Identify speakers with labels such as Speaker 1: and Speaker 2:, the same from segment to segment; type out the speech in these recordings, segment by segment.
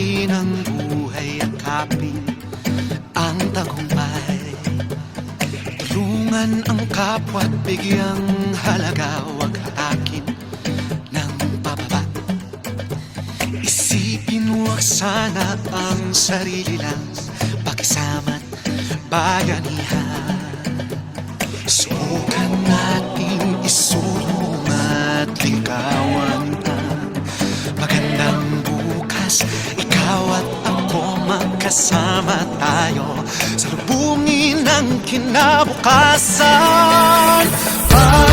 Speaker 1: harapin ang buhay at kapin ang tagumpay. Tulungan ang kapwa at bigyang halaga, huwag hatakin ng pababa. Isipin huwag sana ang sarili lang, pakisama't bayanihan. Subukan nating isulong at ligawan magkasama tayo sa lubungin ng kinabukasan. Pag-ibig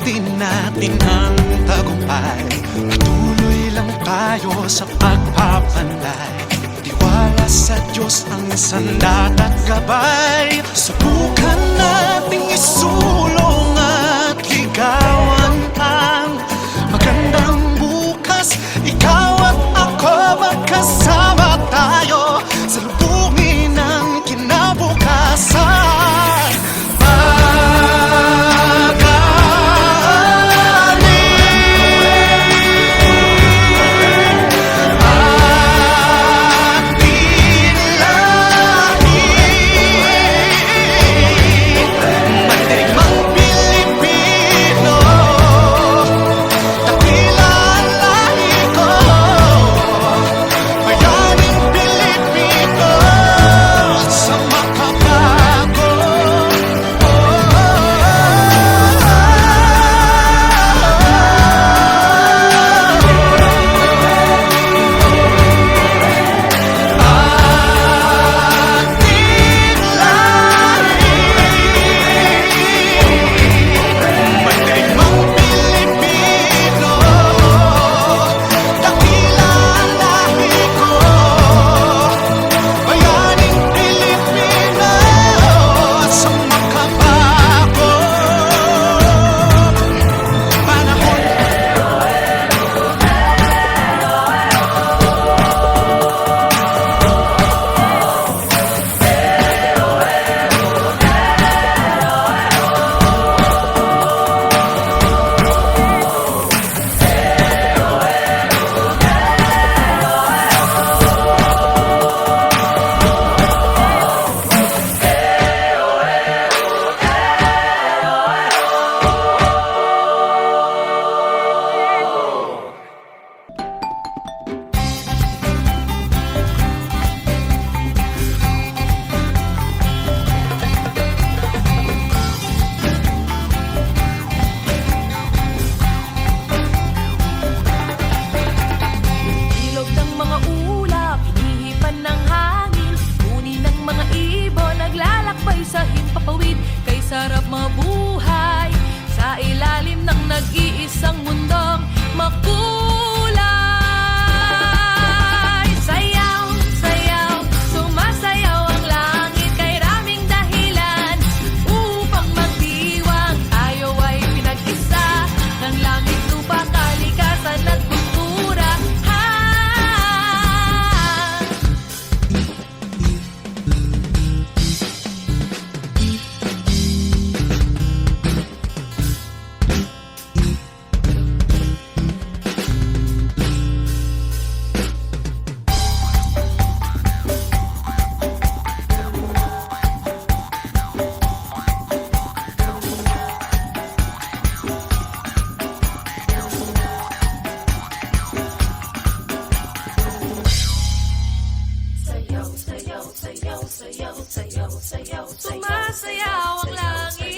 Speaker 1: Abutin natin ang tagumpay. Patuloy lang tayo sa pagpapanday Tiwala sa Diyos ang sandat at gabay. Subukan
Speaker 2: langit, Sumasayaw ang langit.